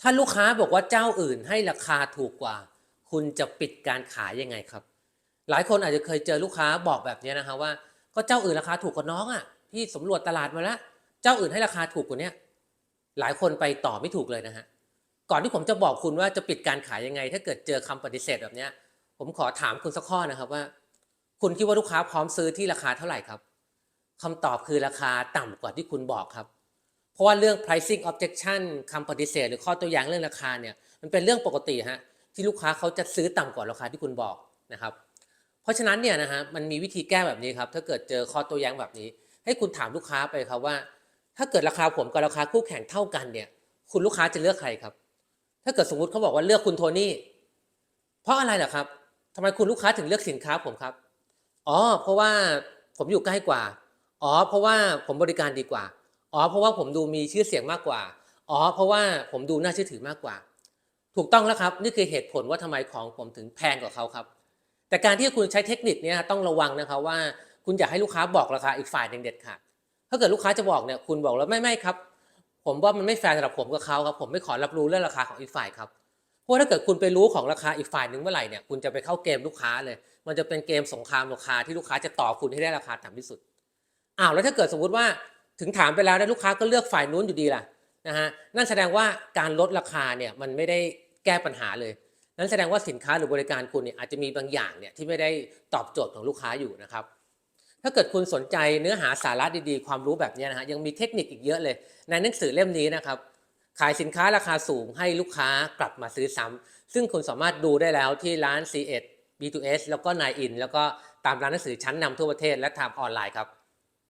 ถ้าลูกค้าบอกว่าเจ้าอื่นให้ราคาถูกกว่า คุณจะปิดการขายยังไงครับ หลายคนอาจจะเคยเจอลูกค้าบอกแบบนี้นะฮะว่า ก็เจ้าอื่นราคาถูกกว่าน้องอะพี่สำรวจตลาดมาแล้ว เจ้าอื่นให้ราคาถูกกว่านี้หลายคนไปต่อไม่ถูกเลยนะฮะก่อนที่ผมจะบอกคุณว่าจะปิดการขายยังไง ถ้าเกิดเจอคำปฏิเสธแบบนี้ผมขอถามคุณสักข้อนะครับว่า คุณคิดว่าลูกค้าพร้อมซื้อที่ราคาเท่าไหร่ครับคำตอบคือราคาต่ำกว่าที่คุณบอกครับ ราะว่าเรื่อง pricing objection คำปฏิเสธ หรือข้อตัวอย่างเรื่องราคาเนี่ยมันเป็นเรื่องปกติฮะที่ลูกค้าเขาจะซื้อต่ำกว่าราคาที่คุณบอกนะครับ เพราะฉะนั้นเนี่ยนะฮะมันมีวิธีแก้แบบนี้ครับ ถ้าเกิดเจอข้อตัวแย้งแบบนี้ ให้คุณถามลูกค้าไปครับว่า ถ้าเกิดราคาผมกับราคาคู่แข่งเท่ากันเนี่ย คุณลูกค้าจะเลือกใครครับ ถ้าเกิดสมมติเขาบอกว่าเลือกคุณโทนี่เพราะอะไรล่ะครับทำไมคุณลูกค้าถึงเลือกสินค้าผมครับอ๋อเพราะว่าผมอยู่ใกล้กว่าอ๋อเพราะว่าผมบริการดีกว่า อ๋อเพราะว่าผมดูมีชื่อเสียงมากกว่า อ๋อ เพราะว่าผมดูน่าเชื่อถือมากกว่า ถูกต้องแล้วครับ นี่คือเหตุผลว่าทำไมของผมถึงแพงกว่าเขาครับ แต่การที่คุณใช้เทคนิคเนี้ต้องระวังนะครับว่าคุณอยากให้ลูกค้าบอกราคาอีกฝ่ายเด็ดขาดถ้าเกิดลูกค้าจะบอกเนี่ยคุณบอกแล้วไม่ไม่ครับ ผมว่ามันไม่แฟร์สำหรับผมกับเขาครับผมไม่ขอรับรู้เรื่องราคาของอีกฝ่ายครับเพราะถ้าเกิดคุณไปรู้ของราคาอีกฝ่ายหนึ่งเมื่อไหร่เนี่ยคุณจะไปเข้าเกมลูกค้าเลย มันจะเป็นเกมสงครามราคาที่ลูกค้าจะต่อคุณให้ได้ราคาต่ำที่สุดอ้าวแล้วถ้าเกิดสมมติว่า ถึงถามไปแล้วแล้ลูกค้าก็เลือกฝ่ายนู้นอยู่ดีล่ะนะฮะนั่นแสดงว่าการลดราคาเนี่ยมันไม่ได้แก้ปัญหาเลยนั่นแสดงว่าสินค้าหรือบริการคุณเนี่ยอาจจะมีบางอย่างเนี่ยที่ไม่ได้ตอบโจทย์ของลูกค้าอยู่นะครับ ถ้าเกิดคุณสนใจเนื้อหาสาระดีๆ ความรู้แบบนี้นะฮะยังมีเทคนิคอีกเยอะเลย ในหนังสือเล่มนี้นะครับขายสินค้าราคาสูงให้ลูกค้ากลับมาซื้อซ้ำซึ่งคุณสามารถดูได้แล้วที่ร้าน C1 B2S แล้วก็ 9in แล้วก็ตามร้านหนังสือชั้นนำทั่วประเทศและทางออนไลน์ครับ